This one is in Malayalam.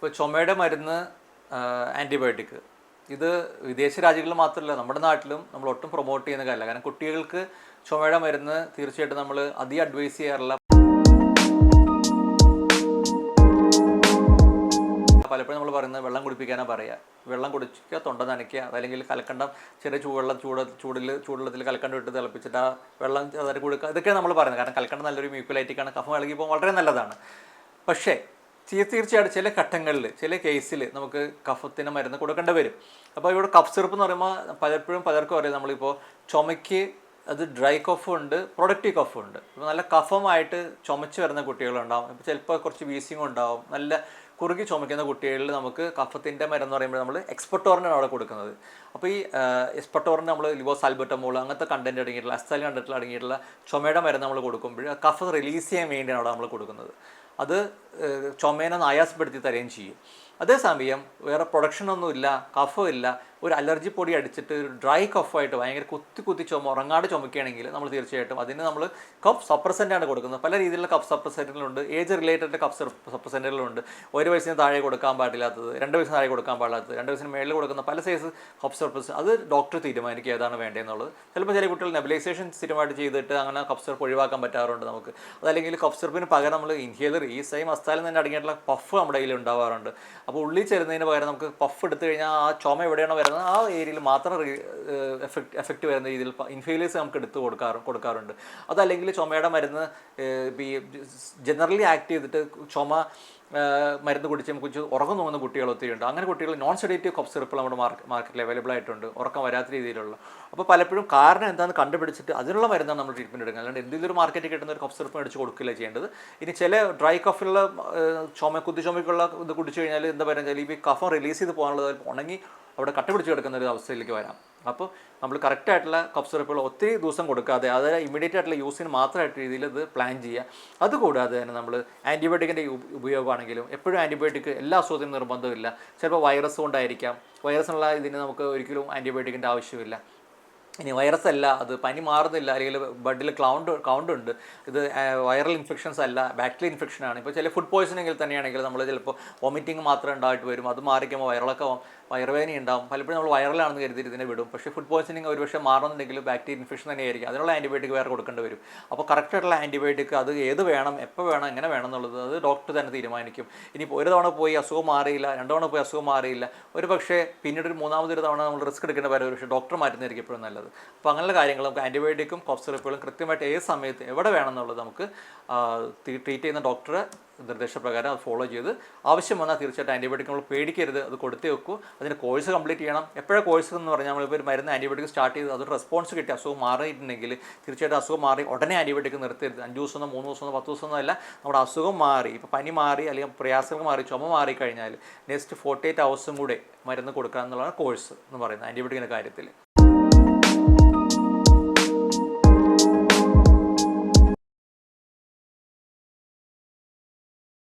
ഇപ്പോൾ ചുമയുടെ മരുന്ന് ആന്റിബയോട്ടിക് ഇത് വിദേശ രാജ്യങ്ങളിൽ മാത്രമല്ല നമ്മുടെ നാട്ടിലും നമ്മൾ ഒട്ടും പ്രൊമോട്ട് ചെയ്യുന്ന കാര്യമല്ല. കാരണം കുട്ടികൾക്ക് ചുമയുടെ മരുന്ന് തീർച്ചയായിട്ടും നമ്മൾ അധികം അഡ്വൈസ് ചെയ്യാറില്ല. പലപ്പോഴും നമ്മൾ പറയുന്നത് വെള്ളം കുടിപ്പിക്കാനാണ് പറയുക. വെള്ളം കുടിക്കുക തൊണ്ട നനയ്ക്കുക അല്ലെങ്കിൽ കലക്കണ്ടം ചെറിയ ചൂടുവെള്ളം ചൂട് ചൂടിൽ ചൂടുവെള്ളത്തിൽ കലക്കണ്ടം ഇട്ട് തിളപ്പിച്ചിട്ട് ആ വെള്ളം അതിന് കൊടുക്കുക. ഇതൊക്കെ നമ്മൾ പറയുന്നത്. കാരണം കലക്കണ്ടം നല്ലൊരു മ്യൂക്കുലൈറ്റിക്കാണ് കഫം ഇളകിപ്പോൾ വളരെ നല്ലതാണ്. പക്ഷേ തീർച്ചയായിട്ടും ചില ഘട്ടങ്ങളിൽ ചില കേസിൽ നമുക്ക് കഫത്തിന് മരുന്ന് കൊടുക്കേണ്ടി വരും. അപ്പോൾ ഇവിടെ കഫ് സിറപ്പ് എന്ന് പറയുമ്പോൾ പലപ്പോഴും പലർക്കും അറിയാം നമ്മളിപ്പോൾ ചുമയ്ക്ക് അത് ഡ്രൈ കഫും ഉണ്ട് പ്രൊഡക്റ്റീവ് കഫും ഉണ്ട്. ഇപ്പോൾ നല്ല കഫമായിട്ട് ചുമച്ച് വരുന്ന കുട്ടികളുണ്ടാവും. ഇപ്പോൾ ചിലപ്പോൾ കുറച്ച് വീസിങ് ഉണ്ടാവും. നല്ല കുറുകി ചുമയ്ക്കുന്ന കുട്ടികളിൽ നമുക്ക് കഫത്തിന്റെ മരുന്ന് പറയുമ്പോൾ നമ്മൾ എക്സ്പെർട്ടോറിനാണ് അവിടെ കൊടുക്കുന്നത്. അപ്പോൾ ഈ എക്സ്പെർട്ടോറിന് നമ്മൾ ലിവോ ആൽബറ്റമോൾ അങ്ങനത്തെ കണ്ടന്റ് അടങ്ങിയിട്ടുള്ള അസ്തൽ കണ്ടിട്ടുള്ള അടങ്ങിയിട്ടുള്ള ചുമയുടെ മരുന്ന് നമ്മൾ കൊടുക്കുമ്പോൾ കഫ് റിലീസ് ചെയ്യാൻ വേണ്ടിയാണ് അവിടെ നമ്മൾ കൊടുക്കുന്നത്. അത് ചുമേനെ ഒന്ന് ആയാസപ്പെടുത്തി തരുകയും ചെയ്യും. അതേസമയം വേറെ പ്രൊഡക്ഷനൊന്നുമില്ല ഇല്ല ഒരു അലർജി പൊടി അടിച്ചിട്ട് ഒരു ഡ്രൈ കഫായിട്ട് ഭയങ്കര കുത്തി കുത്തി ചുമ ഉറങ്ങാട് ചുമക്കുകയാണെങ്കിൽ നമ്മൾ തീർച്ചയായിട്ടും അതിന് നമ്മൾ കഫ് സപ്രസെന്റാണ് കൊടുക്കുന്നത്. പല രീതിയിലുള്ള കഫ് സപ്രസെന്റുകളുണ്ട് ഏജ് റിലേറ്റഡ് കഫ് സപ്രസെന്റുകളുണ്ട് ഒരു വയസ്സിന് താഴെ കൊടുക്കാൻ പാടില്ലാത്തത് രണ്ട് വയസ്സിന് താഴെ കൊടുക്കാൻ പാടില്ലാത്തത് രണ്ട് വയസ്സിന് മേളിൽ കൊടുക്കുന്ന പല സൈസ് കഫ് സർപ്രസ് അത് ഡോക്ടർ തീരുമാനിക്കുക ഏതാണ് വേണ്ടതെന്നുള്ളത്. ചിലപ്പോൾ ചില കുട്ടികൾ നെബിലൈസേഷൻ സ്ഥിരമായിട്ട് ചെയ്തിട്ട് അങ്ങനെ കഫ് സർപ്പ് ഒഴിവാക്കാൻ പറ്റാറുണ്ട് നമുക്ക്. അതല്ലെങ്കിൽ കഫ് സർപ്പിന് പകരം നമ്മൾ ഇൻഹേലർ ഈ സെയിം അസ്താലിൽ തന്നെ അടങ്ങിയിട്ടുള്ള പഫ് നമ്മുടെ കയ്യിൽ ഉണ്ടാവാറുണ്ട്. അപ്പോൾ ഉള്ളിൽ ചേരുന്നതിന് പകരം നമുക്ക് പഫ് എടുത്തു കഴിഞ്ഞാൽ ആ ചുമ എവിടെയാണോ വരുന്നത് ആ ഏരിയയിൽ മാത്രം എഫക്റ്റ് എഫക്റ്റ് വരുന്ന രീതിയിൽ ഇൻഫേലിയസ് നമുക്ക് എടുത്ത് കൊടുക്കാറ് കൊടുക്കാറുണ്ട്. അതല്ലെങ്കിൽ ചുമയുടെ മരുന്ന് ഈ ജനറലി ആക്ട് ചെയ്തിട്ട് ചുമ മരുന്ന് കുടിച്ച് കുറിച്ച് ഉറക്കം തോന്നുന്ന കുട്ടികൾ ഒത്തിരി ഉണ്ട്. അങ്ങനെ കുട്ടികൾ നോൺ സെഡേറ്റീവ് കഫ് സിറപ്പ് നമ്മുടെ മാർക്ക് മാർക്കറ്റിൽ അവൈലബിൾ ആയിട്ടുണ്ട്. ഉറക്കം വരാത്ത രീതിയിലുള്ള. അപ്പോൾ പലപ്പോഴും കാരണം എന്താണെന്ന് കണ്ടുപിടിച്ചിട്ട് അതിനുള്ള മരുന്നാണ് നമ്മൾ ട്രീറ്റ്മെന്റ് എടുക്കുന്നത്. അല്ലാണ്ട് എന്തെങ്കിലും ഒരു മാർക്കറ്റിൽ കിട്ടുന്ന ഒരു കഫ് സിറപ്പ് മേടിച്ച് കൊടുക്കില്ല ചെയ്യേണ്ടത്. ഇനി ചില ഡ്രൈ കഫിലുള്ള ചുമ കുത്തി ചുമക്കുള്ള ഇത് കുടിച്ചു കഴിഞ്ഞാൽ എന്താ പറയുക ഈ കഫം റിലീസ് ചെയ്ത് പോകാനുള്ളത് ഉണങ്ങി അവിടെ കട്ട പിടിച്ച് കിടക്കുന്ന ഒരു അവസ്ഥയിലേക്ക് വരാം. അപ്പോൾ നമ്മൾ കറക്റ്റ് ആയിട്ടുള്ള സിറപ്പുകൾ ഒത്തിരി ദിവസം കൊടുക്കാതെ അതായത് ഇമ്മീഡിയറ്റ് ആയിട്ടുള്ള യൂസിന് മാത്രമായിട്ട് രീതിയിൽ ഇത് പ്ലാൻ ചെയ്യുക. അതുകൂടാതെ തന്നെ നമ്മൾ ആന്റിബയോട്ടിക്കിന്റെ ഉപയോഗമാണെങ്കിലും എപ്പോഴും ആന്റിബയോട്ടിക് എല്ലാ അസുഖത്തിനും നിർബന്ധമില്ല. ചിലപ്പോൾ വൈറസ് കൊണ്ടായിരിക്കാം. വൈറസിനുള്ള ഇതിന് നമുക്ക് ഒരിക്കലും ആന്റിബയോട്ടിക്കിന്റെ ആവശ്യമില്ല. ഇനി വൈറസ് അല്ല അത് പനി മാറുന്നില്ല അല്ലെങ്കിൽ ബ്ലഡിൽ ക്ലൗണ്ട് കൗണ്ട് ഉണ്ട്. ഇത് വൈറൽ ഇൻഫെക്ഷൻസ് അല്ല ബാക്ടീരിയ ഇൻഫെക്ഷൻ ആണ്. ഇപ്പോൾ ചില ഫുഡ് പോയ്സണിങ്ങിൽ തന്നെയാണെങ്കിൽ നമ്മൾ ചിലപ്പോൾ വോമിറ്റിംഗ് മാത്രം ഉണ്ടായിട്ട് വരും. അത് മാറിക്കുമ്പോൾ വയറിളക്കം വയറുവേദന ഉണ്ടാവും. പലപ്പോഴും നമ്മൾ വൈറലാണെന്ന് കരുതിയിട്ട് ഇതിനെ വിടും. പക്ഷേ ഫുഡ് പോയ്സണിങ് ഒരുപക്ഷെ മാറുന്നുണ്ടെങ്കിൽ ബാക്ടീരിയ ഇൻഫെക്ഷൻ തന്നെയായിരിക്കും അതിനുള്ള ആന്റിബയോട്ടിക് വേറെ കൊടുക്കേണ്ടി വരും. അപ്പോൾ കറക്റ്റായിട്ടുള്ള ആന്റിബയോട്ടിക് അത് ഏത് വേണം എപ്പോൾ വേണം എങ്ങനെ വേണം എന്നുള്ളത് അത് ഡോക്ടർ തന്നെ തീരുമാനിക്കും. ഇനിയിപ്പോൾ ഒരു തവണ പോയി അസുഖം മാറിയില്ല രണ്ട് തവണ പോയി അസുഖം മാറിയില്ല ഒരു പക്ഷേ പിന്നീട് ഒരു മൂന്നാമതൊരു തവണ നമ്മൾ റിസ്ക് എടുക്കേണ്ട വരും പക്ഷേ ഡോക്ടർ മാറ്റുന്നതായിരിക്കും എപ്പോഴും നല്ലത്. അപ്പോൾ അങ്ങനെയുള്ള കാര്യങ്ങൾ നമുക്ക് ആന്റിബയോട്ടിക്കും കോഫ് സിറപ്പുകളും കൃത്യമായിട്ട് ഏത് സമയത്ത് എവിടെ വേണമെന്നുള്ളത് നമുക്ക് ട്രീറ്റ് ചെയ്യുന്ന ഡോക്ടറെ നിർദ്ദേശപ്രകാരം അത് ഫോളോ ചെയ്ത് ആവശ്യം വന്നാൽ തീർച്ചയായിട്ടും ആന്റിബയോട്ടിക് നമ്മൾ പേടിക്കരുത് അത് കൊടുത്തേ വെക്കൂ. അതിന്റെ കോഴ്സ് കംപ്ലീറ്റ് ചെയ്യണം. എപ്പോഴാണ് കോഴ്സ് എന്ന് പറഞ്ഞാൽ നമ്മളിപ്പോൾ ഒരു മരുന്ന് ആന്റിബയോട്ടിക് സ്റ്റാർട്ട് ചെയ്ത് അതൊരു റെസ്പോൺസ് കിട്ടി അസുഖം മാറിയിട്ടുണ്ടെങ്കിൽ തീർച്ചയായിട്ടും അസുഖം മാറി ഉടനെ ആന്റിബയോട്ടിക് നിർത്തരുത്. അഞ്ച് ദിവസം മൂന്ന് ദിവസമോ പത്ത് ദിവസമോ അല്ല നമ്മുടെ അസുഖം മാറി ഇപ്പോൾ പനി മാറി അല്ലെങ്കിൽ പ്രയാസങ്ങൾ മാറി ചുമ മാറി കഴിഞ്ഞാൽ നെക്സ്റ്റ് ഫോർട്ടി എയ്റ്റ് ഹവേഴ്സും കൂടെ മരുന്ന് കൊടുക്കുക എന്നുള്ളതാണ് കോഴ്സ് എന്ന് പറയുന്നത് ആന്റിബയോട്ടിക്കിന്റെ കാര്യത്തിൽ